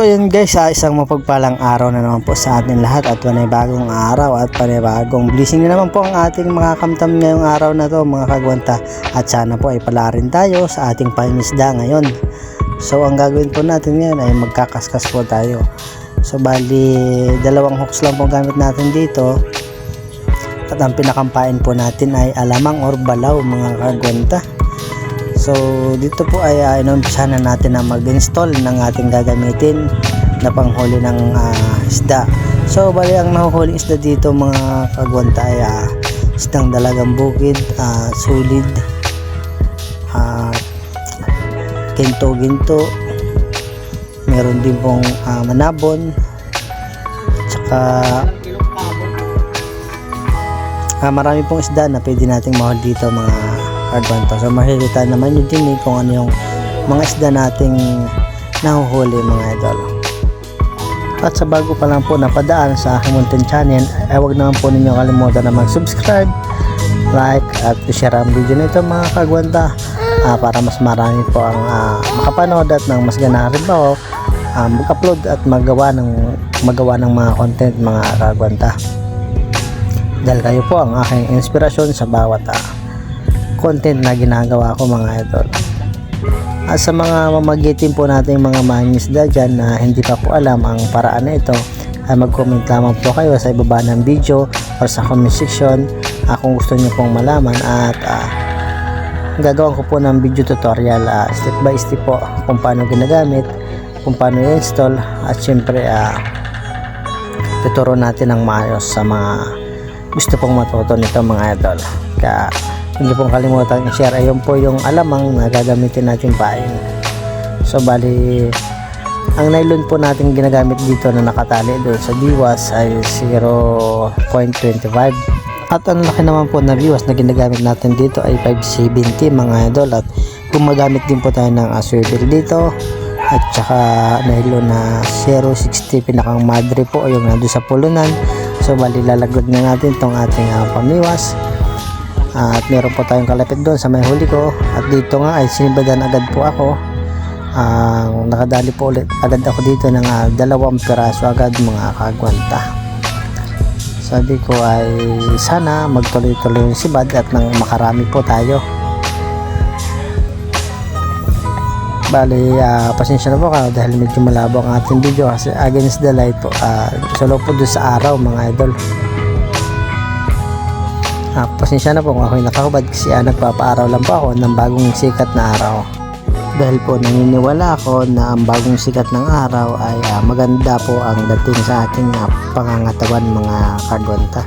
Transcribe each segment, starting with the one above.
So ayun guys, ah, isang mapagpalang araw na naman po sa atin lahat at panibagong araw at panibagong blessing na naman po ang ating mga kamtam ngayong araw na to mga kagwanta at sana po ay pala rin tayo sa ating pangisda ngayon. So ang gagawin po natin ngayon ay magkakaskas po tayo. So bali dalawang hooks lang po gamit natin dito at ang pinakampain po natin ay alamang or balaw mga kagwanta. So dito po ay uh, inumpisahan na natin na mag-install ng ating gagamitin na panghuli ng ah, isda. So bali ang nahuhuling isda dito mga kagwanta ay ah, isdang dalagang bukid, ah, sulid, ah, ginto-ginto, meron din pong ah, manabon, at saka Ah, marami pong isda na pwede nating mahal dito mga kagwanto. So makikita naman nyo din eh kung ano yung mga isda nating nahuhuli mga idol. At sa bago pa lang po napadaan sa aking Mountain Channel, ay huwag naman po ninyo kalimutan na mag-subscribe, like, at share ang video nito mga kagwanta ah, para mas marami po ang ah, makapanood at ng mas ganahan rin po ah, mag-upload at magawa ng magawa ng mga content mga kagwanta dahil kayo po ang aking inspirasyon sa bawat ah, content na ginagawa ko mga idol. At sa mga mamagitin po natin mga mangisda dyan na hindi pa po alam ang paraan na ito ay mag-comment lamang po kayo sa ibaba ng video or sa comment section ah, kung gusto niyo pong malaman at ah, gagawin ko po ng video tutorial ah, step by step po kung paano ginagamit kung paano i-install at syempre ah, tuturo natin ng maayos sa mga gusto pong matuto nito mga idol. Kaya hindi pong kalimutan i-share. Ayun po yung alamang na gagamitin natin pain so bali ang nylon po natin ginagamit dito na nakatali doon sa biwas ay 0.25 at ang laki naman po na biwas na ginagamit natin dito ay 570 mga idol. At gumagamit din po tayo ng uh, swivel dito. At saka nylon na 060 pinakang madre po yung nandun sa pulunan. So bali lalagod na natin tong ating uh, pamiwas at meron po tayong kalapit doon sa may huli ko at dito nga ay sinibadan agad po ako ang nakadali po ulit agad ako dito ng uh, dalawang piraso agad mga kagwanta sabi ko ay sana magtuloy-tuloy yung sibad at nang makarami po tayo Bali, ah, pasensya na po kayo dahil medyo malabo ang ating video kasi against the light po. Uh, solo po doon sa araw mga idol. Ah, pasensya na po kung ako'y nakahubad kasi ah, nagpapaaraw lang po ako ng bagong sikat na araw. Dahil po naniniwala ako na ang bagong sikat ng araw ay ah, maganda po ang dating sa ating ah, pangangatawan mga kagwanta.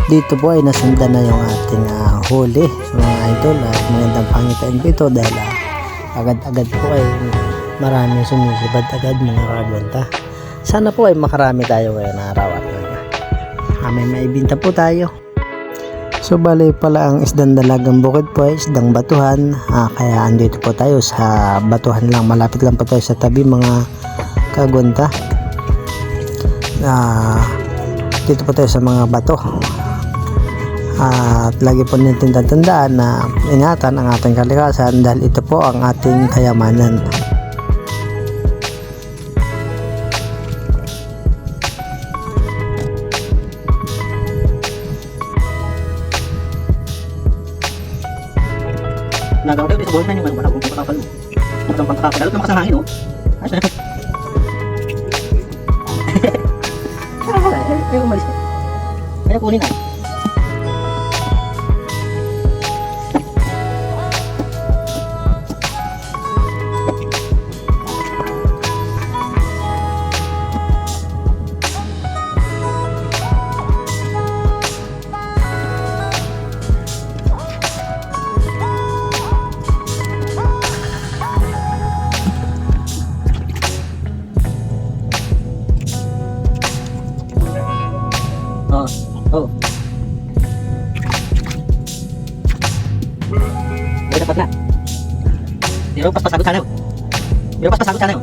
At dito po ay nasundan na yung ating ah, huli sa mga idol at magandang pangitain po ito dahil ah, agad-agad po ay maraming sumisibad agad mga kagwanta. Sana po ay makarami tayo ngayon araw at uh, may maibinta po tayo. So bali pala ang isdang dalagang bukid po ay isdang batuhan ah, kaya andito po tayo sa batuhan lang malapit lang po tayo sa tabi mga kagwanta. Ah, dito po tayo sa mga bato at lagi po natin tatandaan na ingatan ang ating kalikasan dahil ito po ang ating kayamanan Nagawa tayo sa buhay na yung wala akong pagkakapalo. Magandang pagkakapalo. Lumakas ang hangin, oh. Ayos na. Ay, umalis ka. Kaya kunin na. Biro pesawat sana. Biro pas pasagot sana.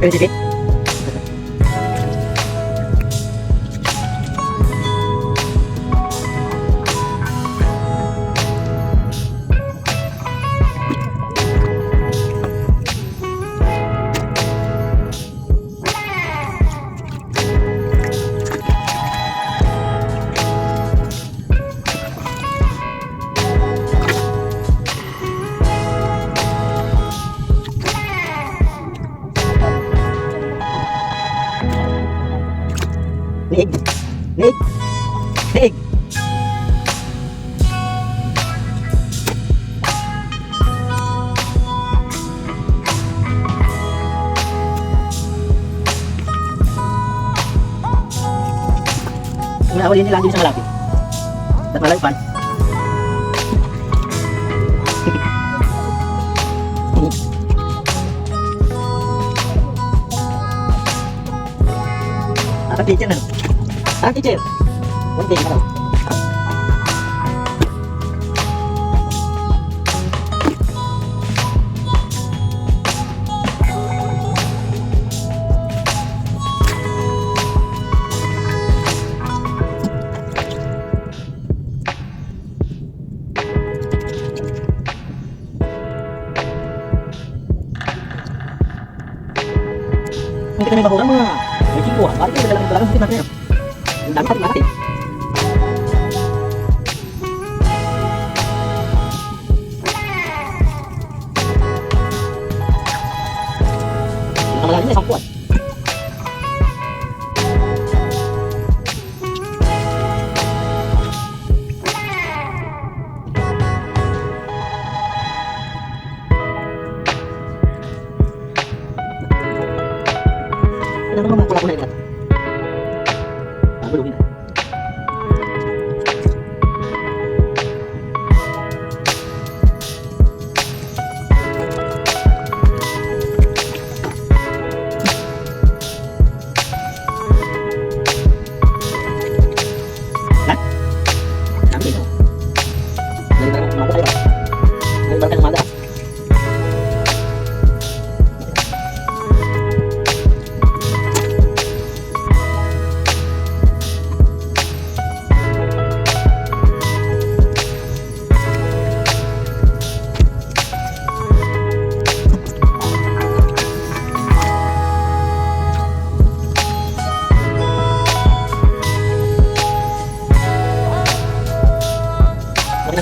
Pwede? Ang nahuli nila hindi sa malapit. At malayo pa. Ah, teacher na. Ah, teacher. One day, madam. Hindi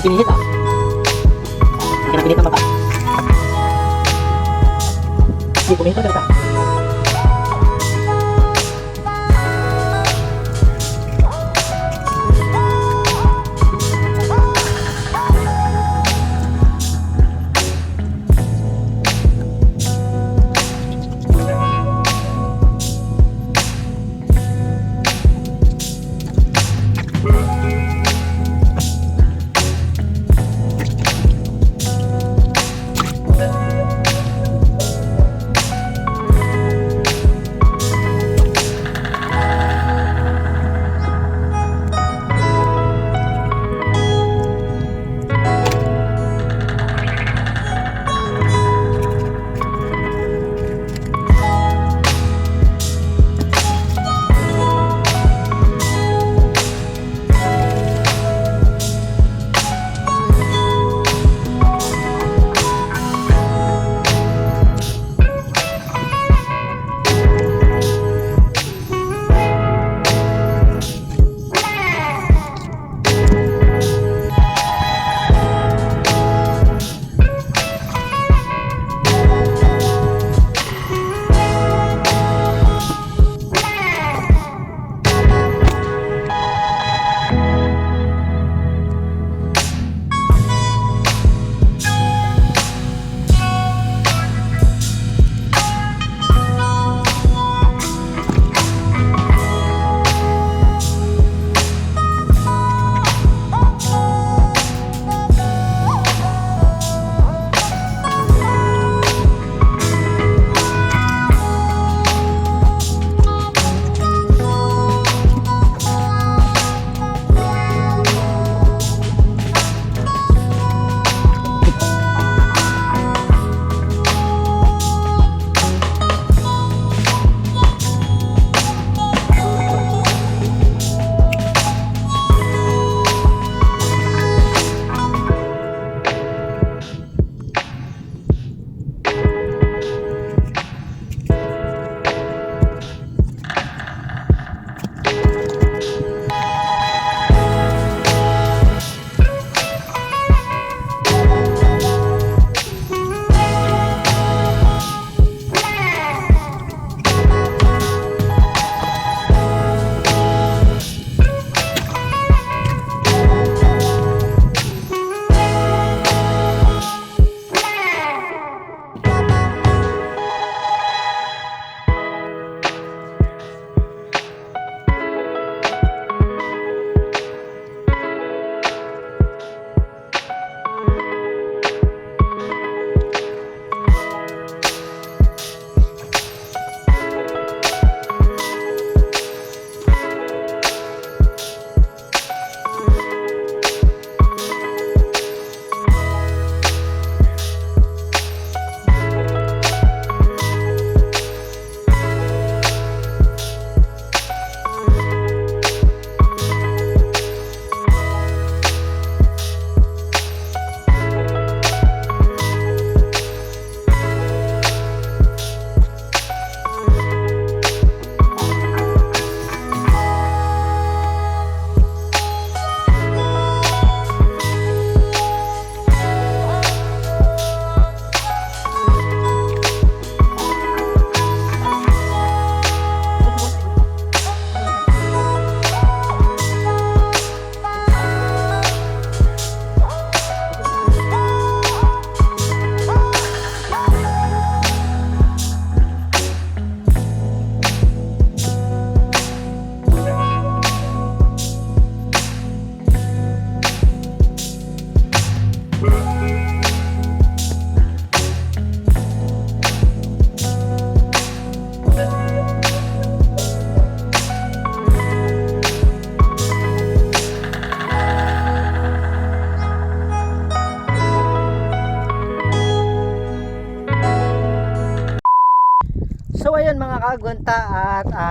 na pinihit ah. Laki na pinihit ang mata. Hindi, pumihit na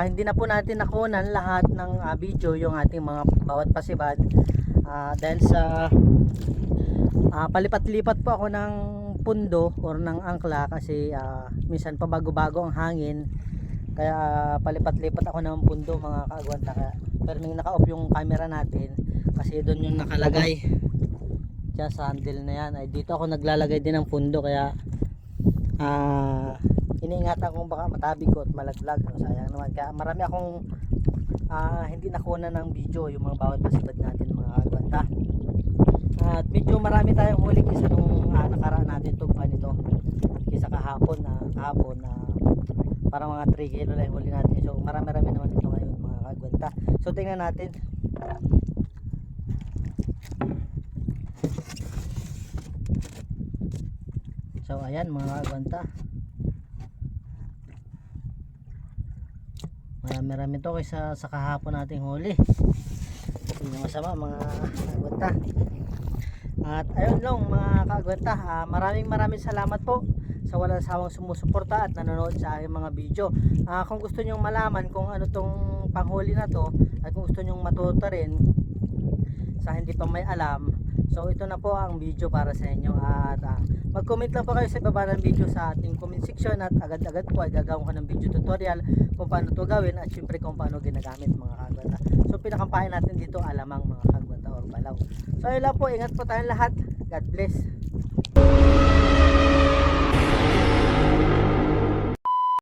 ah, hindi na po natin nakunan lahat ng ah, video yung ating mga bawat pasibad. Ah, dahil sa ah, palipat-lipat po ako ng pundo or ng angkla kasi ah, minsan pa bago-bago ang hangin. Kaya ah, palipat-lipat ako ng pundo mga kagwanta kaya pero nung naka-off yung camera natin kasi doon yung nakalagay. Dyan sa handle na yan ay dito ako naglalagay din ng pundo kaya ah iniingatan kong baka matabi ko at malaglag no? sayang naman. Kaya marami akong ah, hindi nakuna ng video yung mga bawat pasibad natin mga kagwanta at medyo marami tayong huli kisa nung ah, nakaraan natin tugpa nito kisa kahapon na kahapon na parang mga 3 kilo lang huli natin. So marami rami naman ito ngayon mga kagwanta. So tingnan natin. So ayan mga kagwanta marami rami to kaysa sa kahapon nating huli. Hindi masama mga kagwanta at ayun lang mga kagwanta ah, maraming maraming salamat po sa walang sawang sumusuporta at nanonood sa aking mga video. Ah, kung gusto nyong malaman kung ano tong panghuli na to at kung gusto nyong matuto rin sa hindi pa may alam so ito na po ang video para sa inyo at ah, mag-comment lang po kayo sa baba ng video sa ating comment section at agad-agad po ay gagawin ko ng video tutorial kung paano to gawin at syempre kung paano ginagamit mga kagwanta so pinakampahin natin dito alamang mga kagwanta or balaw. So ayun lang po ingat po tayong lahat. God bless